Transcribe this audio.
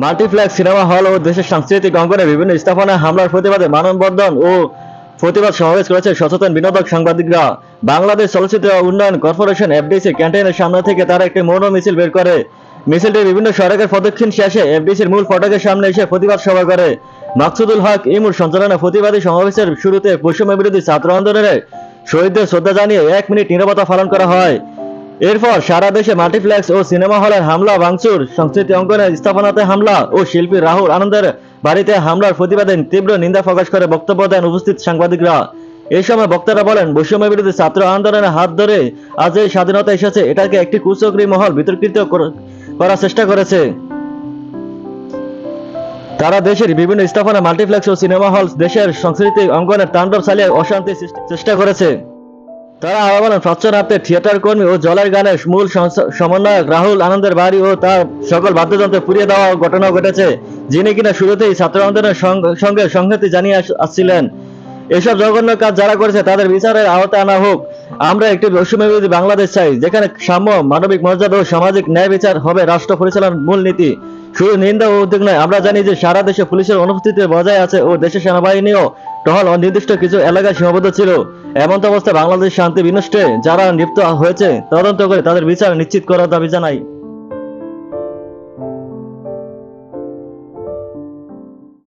Multiplex cinema hall ও দেশের সাংস্কৃতিক অঙ্গনে বিভিন্ন স্থাপনায় হামলার প্রতিবাদে মানববন্ধন ও প্রতিবাদ সমাবেশ করেছে সচেতন বিনোদক সাংবাদিকরা। বাংলাদেশ চলচ্চিত্র উন্নয়ন কর্পোরেশন এফডিসি ক্যান্টিনের সামনে থেকে তারা একটি মৌন মিছিল বের করে। মিছিলটি বিভিন্ন সড়কের প্রদক্ষিণ শেষে এফডিসির মূল ফটকের সামনে এসে প্রতিবাদ সভা করে। মাকসুদুল হক ইমুর সঞ্চালনা প্রতিবাদী সমাবেশের শুরুতে বৈষম্য বিরোধী ছাত্র আন্দোলনের শহীদদের শ্রদ্ধা জানিয়ে এক মিনিট নীরবতা পালন করা হয়। এরপর সারা দেশে মাল্টিপ্লেক্স ও সিনেমা হলের হামলা, ভাঙচুর, সংস্কৃতি অঙ্গনের স্থাপনাতে হামলা ও শিল্পী রাহুল আনন্দের বাড়িতে হামলার প্রতিবাদে তীব্র নিন্দা প্রকাশ করে বক্তব্য দেন উপস্থিত সাংবাদিকরা। এই সময় বক্তারা বলেন, বৈষম্য বিরোধী ছাত্র আন্দোলনের হাত ধরে আজ এই স্বাধীনতা এসেছে, এটাকে একটি কুচক্রী মহল বিতর্কিত করার চেষ্টা করেছে। তারা দেশের বিভিন্ন স্থাপনা, মাল্টিপ্লেক্স ও সিনেমা হল দেশের সংস্কৃতি অঙ্গনের তাণ্ডব চালিয়ে অশান্তি চেষ্টা করেছে। তারা আরও বলেন প্রাচ্যনাট্যের থিয়েটার কর্মী ও জলের গানের মূল সমন্বয়ক রাহুল আনন্দের বাড়ি ও তার সকল বাদ্যযন্ত্র পুড়িয়ে দেওয়া ঘটনা ঘটেছে, যিনি কিনা শুরুতেই ছাত্র আন্দোলনের সঙ্গে সংহতি জানিয়ে আসছিলেন। এসব জঘন্য কাজ যারা করেছে তাদের বিচারের আওতায় আনা হোক। আমরা একটি বৈষম্য বিরোধী বাংলাদেশ চাই, যেখানে সাম্য, মানবিক মর্যাদা ও সামাজিক ন্যায় বিচার হবে রাষ্ট্র পরিচালনার মূল নীতি। শুধু নিন্দা ও উদ্যোগ নয়, আমরা জানি যে সারা দেশে পুলিশের অনুপস্থিতি বজায় আছে ও দেশের সেনাবাহিনীও টহল অনির্দিষ্ট কিছু এলাকায় সীমাবদ্ধ ছিল। এমন অবস্থায় বাংলাদেশ শান্তি বিনষ্টে যারা লিপ্ত হয়েছে, তদন্ত করে তাদের বিচার নিশ্চিত করার দাবি জানাই